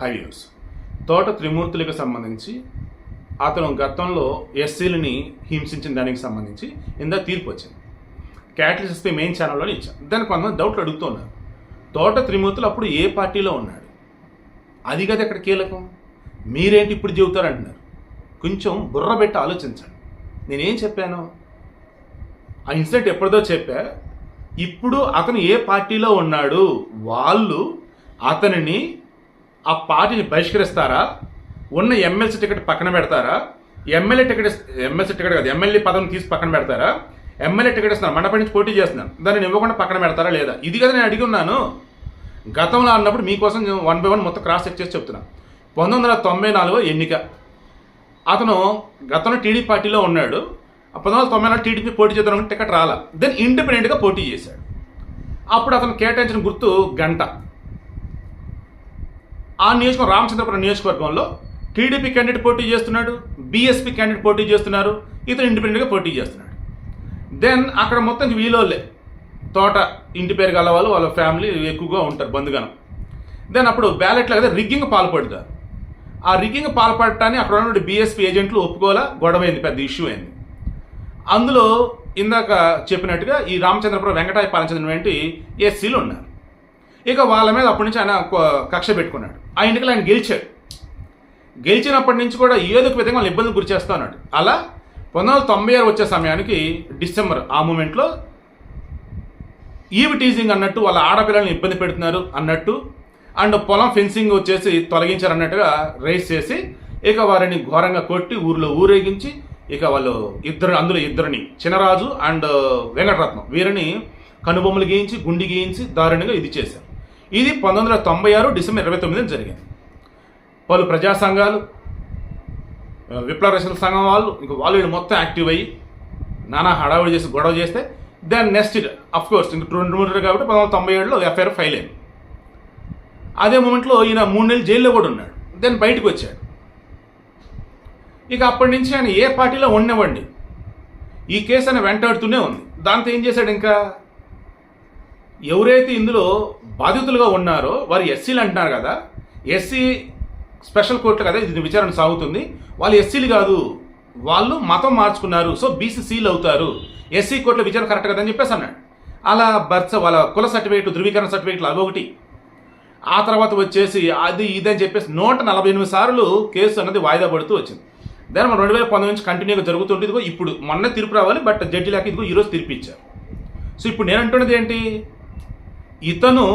హైవ్యూస్ తోట త్రిమూర్తులకు సంబంధించి అతను గతంలో ఎస్సీలని హింసించిన దానికి సంబంధించి ఇందా తీర్పు వచ్చింది. క్యాటలిస్ట్ ఎస్పీ మెయిన్ ఛానల్లోనే ఇచ్చాను దానికి కొంతమంది డౌట్లు అడుగుతున్నారు. తోట త్రిమూర్తులు అప్పుడు ఏ పార్టీలో ఉన్నాడు? అది కదా ఇక్కడ కీలకం. మీరేంటి ఇప్పుడు చెబుతారంటున్నారు. కొంచెం బుర్ర పెట్టి ఆలోచించండి. నేనేం చెప్పాను? ఆ ఇన్సిడెంట్ ఎప్పుడుదో చెప్పా. ఇప్పుడు అతను ఏ పార్టీలో ఉన్నాడు? వాళ్ళు అతనిని ఆ పార్టీని బహిష్కరిస్తారా? ఉన్న ఎమ్మెల్సీ టికెట్ పక్కన పెడతారా? ఎమ్మెల్యే టికెట్ ఎమ్మెల్సీ టికెట్ కాదు ఎమ్మెల్యే పదం తీసి పక్కన పెడతారా? ఎమ్మెల్యే టికెట్ ఇస్తున్నారు మండపం నుంచి పోటీ చేస్తున్నాను దాన్ని ఇవ్వకుండా పక్కన పెడతారా లేదా? ఇది కదా నేను అడిగి ఉన్నాను. గతంలో అన్నప్పుడు మీకోసం వన్ బై వన్ మొత్తం క్రాస్ చెక్ చేసి చెప్తున్నా. పంతొమ్మిది వందల తొంభై నాలుగో ఎన్నిక. అతను గతంలో టీడీ పార్టీలో ఉన్నాడు. పంతొమ్మిది వందల తొంభై నాలుగు టీడీపీ పోటీ చేద్దాం టికెట్ రాలా. దెన్ ఇండిపెండెంట్గా పోటీ చేశాడు. అప్పుడు అతను కేటాయించిన గుర్తు గంట. ఆ నియోజకవర్గం రామచంద్రపురం నియోజకవర్గంలో టీడీపీ క్యాండిడేట్ పోటీ చేస్తున్నాడు బీఎస్పీ క్యాండిడేట్ పోటీ చేస్తున్నారు ఇతను ఇండిపెండెంట్గా పోటీ చేస్తున్నాడు. దెన్ అక్కడ మొత్తం వీలోళ్ళే. తోట ఇంటి పేరు గల వాళ్ళు వాళ్ళ ఫ్యామిలీ ఎక్కువగా ఉంటారు బంధుగనం. దెన్ అప్పుడు బ్యాలెట్లో కదా రిగ్గింగ్ పాల్పడతారు. ఆ రిగ్గింగ్ పాల్పడటాన్ని అక్కడ ఉన్న బీఎస్పీ ఏజెంట్లు ఒప్పుకోలే గొడవ పెద్ద ఇష్యూ అయింది. అందులో ఇందాక చెప్పినట్టుగా ఈ రామచంద్రపురం వెంకటాయ పాలించినటువంటి ఎస్సీలు ఉన్నారు. ఇక వాళ్ళ మీద అప్పటి నుంచి ఆయన కక్ష పెట్టుకున్నాడు. ఆ ఎన్నికలు ఆయన గెలిచాడు. గెలిచినప్పటి నుంచి కూడా ఏదో ఒక విధంగా వాళ్ళు ఇబ్బందులు గురి చేస్తున్నాడు అలా పంతొమ్మిది వందల తొంభై ఆరు వచ్చే సమయానికి డిసెంబర్ ఆ మూమెంట్లో ఈవి టీజింగ్ అన్నట్టు వాళ్ళ ఆడపిల్లల్ని ఇబ్బంది పెడుతున్నారు అన్నట్టు అండ్ పొలం ఫెన్సింగ్ వచ్చేసి తొలగించారు అన్నట్టుగా రైస్ చేసి ఇక వారిని ఘోరంగా కొట్టి ఊరిలో ఊరేగించి ఇక వాళ్ళు ఇద్దరు అందులో ఇద్దరిని చినరాజు అండ్ వెంకటరత్నం వీరిని కనుబొమ్మలు గీయించి గుండి గీయించి దారుణంగా ఇది చేశారు. ఇది పంతొమ్మిది వందల తొంభై ఆరు డిసెంబర్ ఇరవై తొమ్మిదిన జరిగింది. పలు ప్రజా సంఘాలు విప్లవ రచన సంఘం వాళ్ళు ఇంక వాళ్ళు వీళ్ళు మొత్తం యాక్టివ్ అయ్యి నానా హడావుడి చేసి గొడవ చేస్తే దెన్ నెక్స్ట్ అఫ్ కోర్స్ ఇంక రెండు మూడు కాబట్టి పంతొమ్మిది వందల తొంభై ఏడులో ఎఫ్ఐఆర్ ఫైల్ అయింది. అదే మూమెంట్లో ఈయన మూడు నెలలు జైల్లో కూడా ఉన్నాడు. దెన్ బయటకు వచ్చాడు. ఇక అప్పటి నుంచి ఆయన ఏ పార్టీలో ఉండనివ్వండి. ఈ కేసు ఆయన వెంటాడుతూనే ఉంది. దాంతో ఏం చేశాడు ఇంకా? ఎవరైతే ఇందులో బాధితులుగా ఉన్నారో వారు ఎస్సీలు అంటున్నారు కదా ఎస్సీ స్పెషల్ కోర్టు కదా ఇది విచారణ సాగుతుంది. వాళ్ళు ఎస్సీలు కాదు వాళ్ళు మతం మార్చుకున్నారు సో బీసీసీలు అవుతారు. ఎస్సీ కోర్టులో విచారణ కరెక్ట్ కదా అని చెప్పేసి అన్నాడు. అలా బర్త్ వాళ్ళ కుల సర్టిఫికేట్ ధృవీకరణ సర్టిఫికేట్లు అదొకటి. ఆ తర్వాత వచ్చేసి అది ఇది అని చెప్పేసి నూట నలభై ఎనిమిది సార్లు కేసు అన్నది వాయిదా పడుతూ వచ్చింది. దాని మనం రెండు వేల పంతొమ్మిది నుంచి కంటిన్యూగా జరుగుతుంటే ఇదిగో ఇప్పుడు మొన్న తీర్పు రావాలి బట్ జడ్జి లేక ఇదిగో ఈరోజు తీర్పు ఇచ్చారు. సో ఇప్పుడు నేను అంటున్నది ఏంటి? ఇతను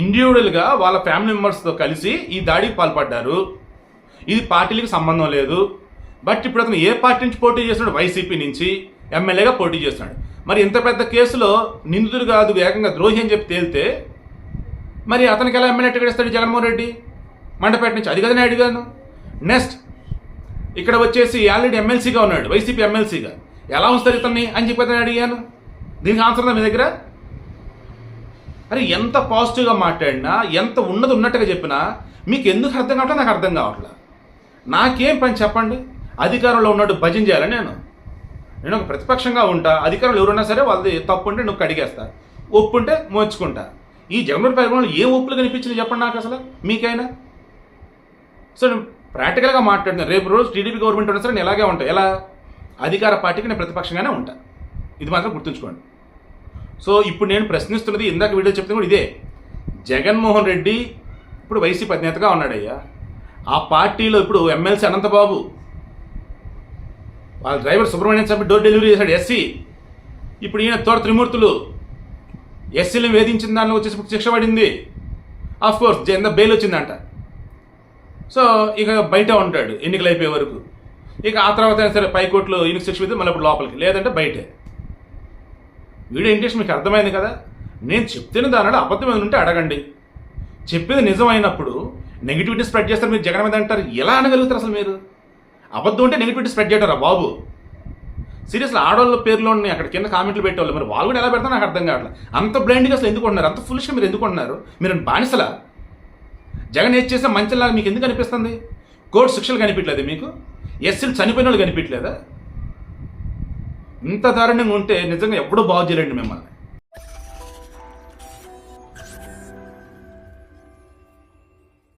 ఇండివిజువల్గా వాళ్ళ ఫ్యామిలీ మెంబర్స్తో కలిసి ఈ దాడికి పాల్పడ్డారు. ఇది పార్టీలకు సంబంధం లేదు. బట్ ఇప్పుడు అతను ఏ పార్టీ నుంచి పోటీ చేస్తున్నాడు? వైసీపీ నుంచి ఎమ్మెల్యేగా పోటీ చేస్తున్నాడు. మరి ఇంత పెద్ద కేసులో నిందితుడు కాదు వేగంగా ద్రోహి అని చెప్పి తేలితే మరి అతనికి ఎలా ఎమ్మెల్యే టికెట్ ఇస్తాడు జగన్మోహన్ రెడ్డి? మండపేట నుంచి అది కదా నేను అడిగాను నెక్స్ట్ ఇక్కడ వచ్చేసి ఆల్రెడీ ఎమ్మెల్సీగా ఉన్నాడు వైసీపీ ఎమ్మెల్సీగా. ఎలా వస్తారు ఇతన్ని అని చెప్పి అతను అడిగాను. దీనికి ఆన్సర్ ఉందా మీ దగ్గర? అరే ఎంత పాజిటివ్గా మాట్లాడినా ఎంత ఉన్నది ఉన్నట్టుగా చెప్పినా మీకు ఎందుకు అర్థం కావట్లేదు నాకు అర్థం కావట్లేదు నాకేం పని చెప్పండి? అధికారంలో ఉన్నట్టు భజన చేయాలని నేను? నేను ఒక ప్రతిపక్షంగా ఉంటా అధికారంలో ఎవరున్నా సరే వాళ్ళది తప్పు ఉంటే నువ్వు కడిగేస్తా ఒప్పు ఉంటే మోచుకుంటా ఈ జగన్మోహన్ పరిపాలనలో ఏ ఒప్పులు కనిపించింది చెప్పండి నాకు అసలు? మీకైనా? సో నేను ప్రాక్టికల్గా మాట్లాడుతున్నాను రేపు రోజు టీడీపీ గవర్నమెంట్ ఉన్నా సరే నేను ఎలాగే ఉంటా. ఎలా? అధికార పార్టీకి నేను ప్రతిపక్షంగానే ఉంటా. ఇది మాత్రం గుర్తుంచుకోండి. సో ఇప్పుడు నేను ప్రశ్నిస్తున్నది ఇందాక వీడియో చెప్తే కూడా ఇదే. జగన్మోహన్ రెడ్డి ఇప్పుడు వైసీపీ అధినేతగా ఉన్నాడయ్యా. ఆ పార్టీలో ఇప్పుడు ఎమ్మెల్సీ అనంతబాబు వాళ్ళ driver Subrahmanyam Swamy door delivery చేశాడు ఎస్సీ. ఇప్పుడు ఈయన తోట త్రిమూర్తులు ఎస్సీలను వేధించిన దానిలో వచ్చేసి ఇప్పుడు శిక్ష పడింది. ఆఫ్ కోర్స్ జన బెయిల్ వచ్చిందంట. సో ఇక బయట ఉంటాడు ఎన్నికలు అయిపోయే వరకు. ఇక ఆ తర్వాత సరే పైకోట్లు ఈయనకు శిక్ష విధితే మళ్ళీ ఇప్పుడు లోపలికి లేదంటే బయటే. వీడియో ఇంటెస్ట్ మీకు అర్థమైంది కదా? నేను చెప్తున్న దానిలో అబద్ధం ఉంటే అడగండి. చెప్పేది నిజమైనప్పుడు నెగిటివిటీ స్ప్రెడ్ చేస్తారు మీరు జగన్ మీద అంటారు. ఎలా అనగలుగుతారు అసలు మీరు? అబద్ధం ఉంటే నెగిటివిటీ స్ప్రెడ్ చేయటారా బాబు. సీరియస్లీ ఆడవాళ్ళ పేర్లో ఉన్నాయి. అక్కడ కింద కామెంట్లు పెట్టేవాళ్ళు. మరి వాళ్ళు కూడా ఎలా పెడతారు నాకు అర్థం కావట్లేదు అంత బ్లైండ్గా అసలు ఎందుకు ఉన్నారు అంత ఫుల్ష్గా మీరు ఎందుకు ఉన్నారు మీరు బానిసలా? జగన్ ఏది చేస్తే మంచిలాగా మీకు ఎందుకు అనిపిస్తుంది? కోర్టు శిక్షలు కనిపించలేదు మీకు? ఎస్సీలు చనిపోయిన వాళ్ళు కనిపించలేదా ఇంత దారుణంగా ఉంటే నిజంగా ఎప్పుడూ బాగు చేయలేండి మిమ్మల్ని.